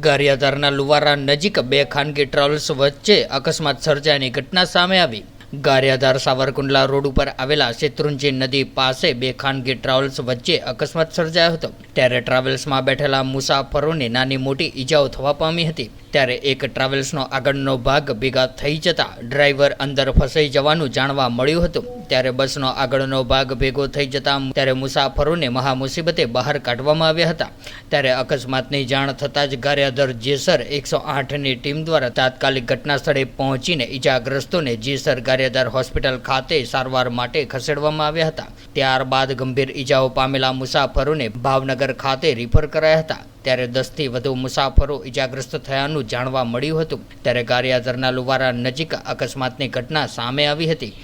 ગારિયાધારના લુવારા નજીક બે ખાનગી ટ્રાવેલ્સ વચ્ચે અકસ્માત સર્જાયાની ઘટના સામે આવી. ગારિયાધાર સાવરકુંડલા રોડ ઉપર આવેલા શેત્રુંજી નદી પાસે બે ખાનગી ટ્રાવેલ્સ વચ્ચે અકસ્માત સર્જાયો હતો. ત્યારે ટ્રાવેલ્સમાં બેઠેલા મુસાફરોને નાની મોટી ઈજાઓ થવા પામી હતી. ત્યારે એક ટ્રાવેલ્સનો આગળનો ભાગ ભેગા થઈ જતા ડ્રાઈવર અંદર ફસાઈ જવાનું જાણવા મળ્યું હતું. ત્યારે બસનો આગળનો ભાગ ભેગો થઈ જતા ત્યારે મુસાફરોને મહામુસીબતે બહાર કાઢવામાં આવ્યા હતા. ત્યારે અકસ્માતની જાણ થતાં જ ગારિયાધર જેસર એકસો આઠની ટીમ દ્વારા તાત્કાલિક ઘટના સ્થળે પહોંચીને ઈજાગ્રસ્તોને જેસર ગારિયાધાર હોસ્પિટલ ખાતે સારવાર માટે ખસેડવામાં આવ્યા હતા. ત્યારબાદ ગંભીર ઈજાઓ પામેલા મુસાફરોને ભાવનગર ખાતે રિફર કરાયા હતા. ત્યારે દસથી વધુ મુસાફરો ઈજાગ્રસ્ત થયાનું જાણવા મળ્યું હતું. ત્યારે ગારિયાધરના લુવારા નજીક અકસ્માતની ઘટના સામે આવી હતી.